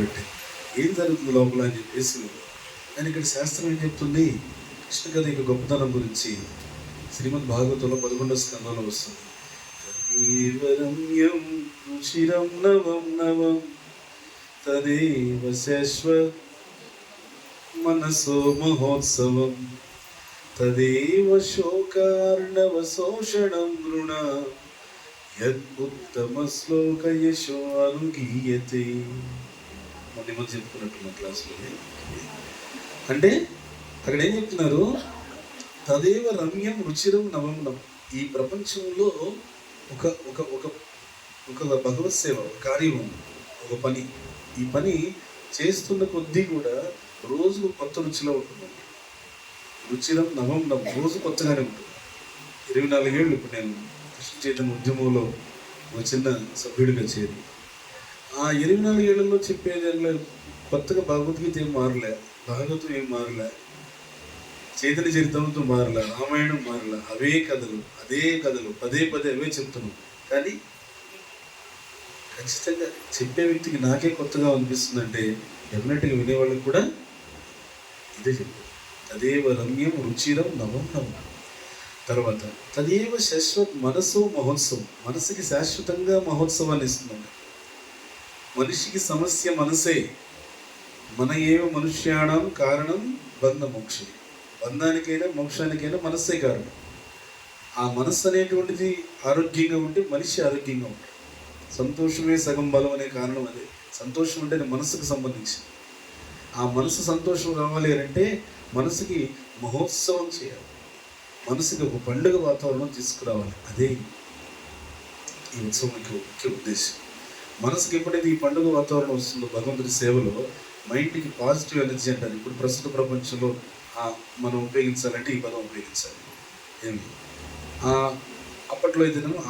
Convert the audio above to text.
పెట్టి ఏం జరుగుతుంది లోపల అని చెప్పేసి కానీ ఇక్కడ శాస్త్రం ఏం చెప్తుంది? కృష్ణ కథ యొక్క గొప్పతనం గురించి శ్రీమద్ భాగవతంలో పదకొండవ స్కంధంలో వస్తుంది. తదేవ రమ్యం రుచిరం నవం నవం తదేవ శాశ్వత్ మనసో మహోత్సవం తదేవ శోకార్ణవ శోషణం నృణ యద్ఉత్తమ శ్లోక యశో అనుగీయతే. మొన్న మధ్య చెప్పుకున్నట్టు క్లాస్లో అంటే అక్కడ ఏం చెప్తున్నారు? తదేవ రమ్యం రుచిరం నవమనం. ఈ ప్రపంచంలో ఒక ఒక ఒక ఒక భగవత్ సేవ ఒక కార్యం ఒక పని. ఈ పని చేస్తున్న కొద్దీ కూడా రోజు కొత్త రుచిలో ఉంటుందండి రుచిరం నవం నవం రోజు కొత్తగానే ఉంటుంది. ఇరవై నాలుగేళ్ళు ఇప్పుడు నేను కృష్ణ చైతన్య ఉద్యమంలో ఒక చిన్న సభ్యుడిగా చేరి ఆ ఇరవై నాలుగు ఏళ్ళలో చెప్పే చెప్పేది కొత్తగా భగవద్గీత ఏం మారలే. భాగవతం ఏం మారలే. చైతన్య చరిత్రంతో మారలే. రామాయణం మారలే. అవే కథలు అదే కథలు పదే పదే అవే చెప్తున్నాం. కానీ ఖచ్చితంగా చెప్పే వ్యక్తికి నాకే కొత్తగా అనిపిస్తుందంటే డెఫినెట్గా వినేవాళ్ళకి కూడా ఇదే చెప్పారు తదేవ రమ్యం రుచిరం నవం నవం తర్వాత తదేవ శాశ్వత్ మనసు మహోత్సవం. మనసుకి శాశ్వతంగా మహోత్సవాన్ని ఇస్తుందండి మనిషికి సమస్య మనసే. మన ఏవ మనుష్యాణం కారణం బంధ మోక్షే బంధానికైనా మోక్షానికైనా మనస్సే కారణం. ఆ మనస్సు అనేటువంటిది ఆరోగ్యంగా ఉంటే మనిషి ఆరోగ్యంగా ఉంటాడు. సంతోషమే సగం బలం అనే కారణం అదే. సంతోషం అంటే మనసుకు సంబంధించి ఆ మనసు సంతోషం కావాలి అని అంటే మనసుకి మహోత్సవం చేయాలి. మనసుకి ఒక పండుగ వాతావరణం తీసుకురావాలి. అదే ఈ ఉత్సవం యొక్క ముఖ్య ఉద్దేశం. మనసుకి ఎప్పుడైతే ఈ పండుగ వాతావరణం వస్తుందో. భగవంతుడి సేవలో మైండ్కి పాజిటివ్ ఎనర్జీ అంటారు ఇప్పుడు ప్రస్తుత ప్రపంచంలో మనం ఉపయోగించాలంటే ఈ పదం ఉపయోగించాలి. ఏమి? అప్పట్లో అప్పట్లో అయితేనేమో